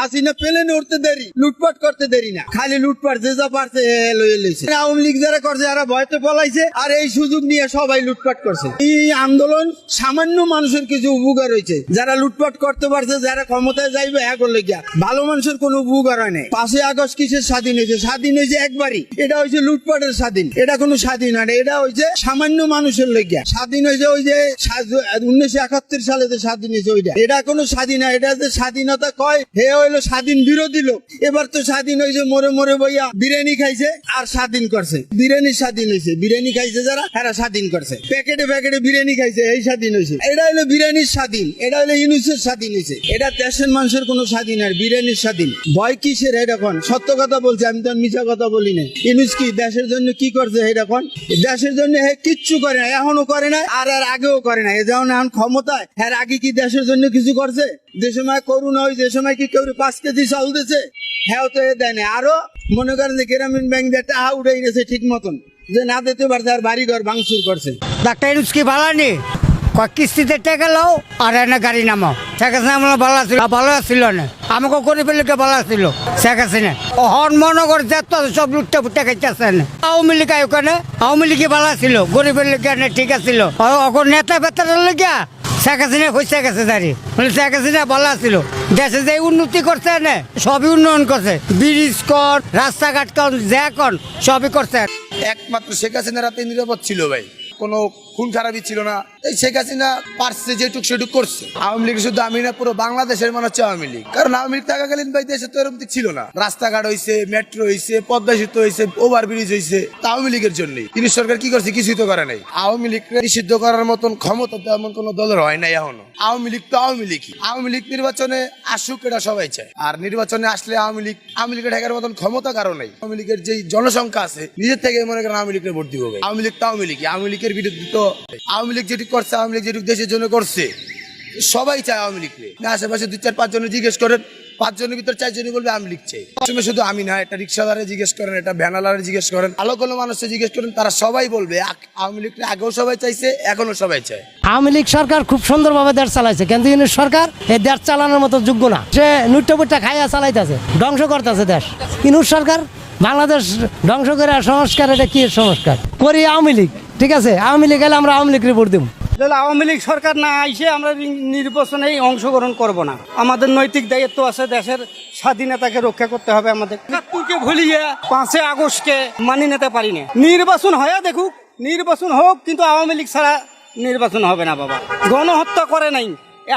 হাসিনা প্লেনে উঠতে দেরি, লুটপাট করতে দেরি না। খালি লুটপাট যে যা পারছে আওয়ামী লীগ যারা করছে যারা ভয়তে পলাইছে, আর এই সুযোগ নিয়ে সবাই লুটপাট করছে। এই আন্দোলন সামান্য মানুষের কিছু উপকার হয়েছে যারা লুটপাট করতে পারছে, যারা ক্ষমতায় যাইবে হ্যাঁ করলে গিয়া ভালো মানুষের কোনো উপকার হয় নাই। পাঁচই আগস্ট কিসের স্বাধীন হয়েছে স্বাধীন হয়েছে একবারই। এটা হয়েছে লুটপাটের স্বাধীন। এটা কোনো স্বাধীন হয় এটা হয়েছে সামান্য মানুষের লেগিয়া। স্বাধীন হয়েছে ওই যে উনিশশো একাত্তর সালে যে স্বাধীন হয়েছে ওইটা। এটা কোনো স্বাধীন হয় এটা যে স্বাধীনতা কয়, হে হইল স্বাধীন বিরোধী লোক। এবার তো স্বাধীন হয়েছে মরে মরে বইয়া বিরিয়ানি খাইছে আর স্বাধীন করছে। বিরিয়ানি স্বাধীন হয়েছে বিরিয়ানি খাইছে যারা, এরা স্বাধীন করছে। প্যাকেটে প্যাকেটে বিরিয়ানি খাইছে, এই স্বাধীন হয়েছে এটা হলো বিরিয়ানির স্বাধীন, এটা হলো ইউনুসের স্বাধীন হয়েছে এটা দেশের মানুষের কোনো স্বাধীন আর বিরিয়ানির স্বাধীন। ভয় কিসের এটা কোন সত্য কথা বলছে, আমি তো মিছা কথা বলি না ইউনুস কি দেশের জন্য কি করছে এটা কোন দেশের জন্য হে কিচ্ছু করে না এখনও করে না আর আর আগেও করে না এ যেমন এখন ক্ষমতায় হ্যাঁ আগে কি দেশের জন্য কিছু করছে? যে সময় করুণা ওই যে সময় কি কেউ পাঁচ কেজি চাল দিছে হ্যাঁ তো দেয় না আরও মনে করেন যে গ্রামীণ ব্যাংক দিয়ে টাকা উঠে গেছে ঠিক মতন, যে না দিতে পারছে আর বাড়ি ঘর ভাঙচুর করছে। ডাক্তার ইউনুস কি ভালো নি কয়, কিস্তিতে টেকা লও আর এনে গাড়ি নামাও। শেখ হাসিনা ভালো ছিল ভালো ছিল না। আমাকে গরিবের লোকে ভালো ছিল শেখ হাসিনা। হন মনে করে যেত সব লুটতে ফুটে খাইতেছে আওয়ামী লীগ ওখানে আওয়ামী লীগে ভালো ছিল গরিবের লোকে ঠিক আছিল। এখন নেতা বেতারের লেগিয়া শেখ হাসিনা হইসে গেছে দাঁড়িয়ে মানে শেখ হাসিনা ভালো ছিল দেশে যে উন্নতি করছে না, সবই উন্নয়ন করছে। ব্রিজ কর, রাস্তাঘাট কর, যা কর, সবই করছে। একমাত্র শেখ হাসিনা রাতে নিরাপদ ছিল ভাই। কোনো খুন খারাপই ছিল না। শেখ হাসিনা পারছে যেটুক সেটুক করছে। আওয়ামী লীগ শুধু আমি না, পুরো বাংলাদেশের মনে হচ্ছে আওয়ামী লীগ। কারণ আওয়ামী লীগ থাকাকালীন ভাই, দেশে তো এরকম ছিল না। রাস্তাঘাট হয়েছে মেট্রো হয়েছে পদ্মা সেতু হয়েছে ওভার ব্রিজ হয়েছে আওয়ামী লীগের জন্যই। তিনি সরকার কি করছে কিছুই তো করে নাই। আওয়ামী নিষিদ্ধ করার মতন ক্ষমতা তেমন দলের হয় নাই এখনও। আওয়ামী লীগ তো আওয়ামী আওয়ামী লীগ নির্বাচনে আসুক এটা সবাই চায়। আর নির্বাচনে আসলে আওয়ামী লীগ, আওয়ামী লীগের মতন ক্ষমতা কারও নাই। আওয়ামী লীগের যে জনসংখ্যা আছে, নিজের থেকে মনে করেন আওয়ামী লীগের ভোট দিব। আওয়ামী লীগ তো আওয়ামী লীগ আওয়ামী লীগের বিরুদ্ধে তো আওয়ামী লীগ যেটি করছে আওয়ামী লীগ, যেটুকু দেশের জন্য করছে। সবাই চায় আওয়ামী লীগকে না, আশেপাশে দুই চার পাঁচ জন জিজ্ঞেস করেন পাঁচ জনের ভিতর চারজনই বলবে আওয়ামী লীগ চাই। শুধু আমি না এটা রিক্সাদারে জিজ্ঞেস করেন এটা ভ্যানালারে জিজ্ঞেস করেন, ভালো কোনো মানুষকে জিজ্ঞেস করেন, তারা সবাই বলবে আওয়ামী লীগকে আগেও সবাই চাইছে এখনও সবাই চায়। আওয়ামী লীগ সরকার খুব সুন্দরভাবে দেশ চালাইছে, কিন্তু সরকার এই দেশ চালানোর মতো যোগ্য না। সে নুট্টপুটটা খাইয়া চালাইতেছে, ধ্বংস করতেছে দেশ। ইউনিট সরকার, বাংলাদেশ ধ্বংস করে সংস্কার, এটা কি সংস্কার? করি আওয়ামী লীগ, ঠিক আছে? আওয়ামী লীগ এলে আমরা আওয়ামী লীগ রিপোর্ট দেবো। তাহলে আওয়ামী লীগ সরকার না আইসে আমরা নির্বাচনে অংশগ্রহণ করব না। আমাদের নৈতিক দায়িত্ব আছে, দেশের স্বাধীনতাকে রক্ষা করতে হবে আমাদের। একাত্তরকে ভুলিয়ে পাঁচই আগস্টকে মানি নিতে পারি না নির্বাচন হয়ে দেখুক, নির্বাচন হোক, কিন্তু আওয়ামী লীগ ছাড়া নির্বাচন হবে না বাবা। গণহত্যা করে নাই।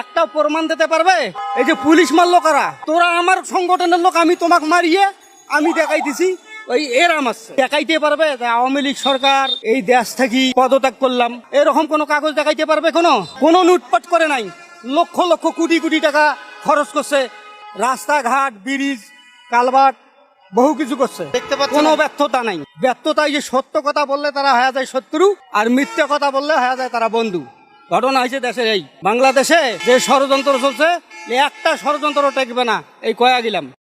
একটা প্রমাণ দিতে পারবে? এই যে পুলিশ মারলো কারা? তোরা আমার সংগঠনের লোক, আমি তোমাকে মারিয়ে আমি দেখাইতেছি ওই এরাম আছে। দেখাইতে পারবে আওয়ামী লীগ সরকার এই দেশ থেকে পদত্যাগ করলাম। এরকম কোনো কাগজ দেখাইতে পারবে কোনো? কোনো লুটপাট করে নাই। লক্ষ লক্ষ কোটি কোটি টাকা খরচ করছে। রাস্তাঘাট ব্রিজ কালভার্ট বহু কিছু করছে। কোনো ব্যর্থতা নাই। ব্যর্থতা যে সত্য কথা বললে তারা হয়ে যায় শত্রু আর মিথ্যা কথা বললে হয়ে যায় তারা বন্ধু। ঘটনা হয়েছে দেশের এই। বাংলাদেশে যে ষড়যন্ত্র চলছে একটা ষড়যন্ত্র টেকবে না। এই কয়া গেলাম।